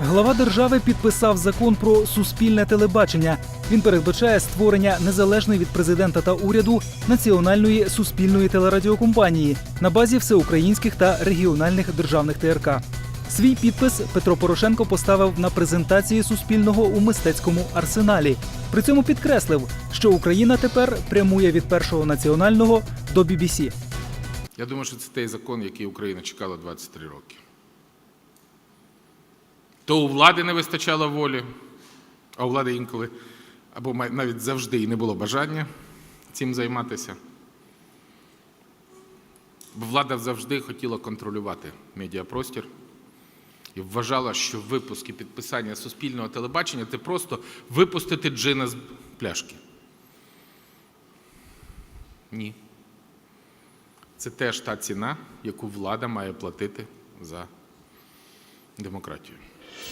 Глава держави підписав закон про суспільне телебачення. Він передбачає створення незалежної від президента та уряду національної суспільної телерадіокомпанії на базі всеукраїнських та регіональних державних ТРК. Свій підпис Петро Порошенко поставив на презентації суспільного у мистецькому арсеналі. При цьому підкреслив, що Україна тепер прямує від першого національного до BBC. Я думаю, що це той закон, який Україна чекала 23 роки. То у влади не вистачало волі, а у влади інколи або навіть завжди і не було бажання цим займатися. Бо влада завжди хотіла контролювати медіапростір і вважала, що випуск і підписання суспільного телебачення це просто випустити джина з пляшки. Ні. Це теж та ціна, яку влада має платити за демократію.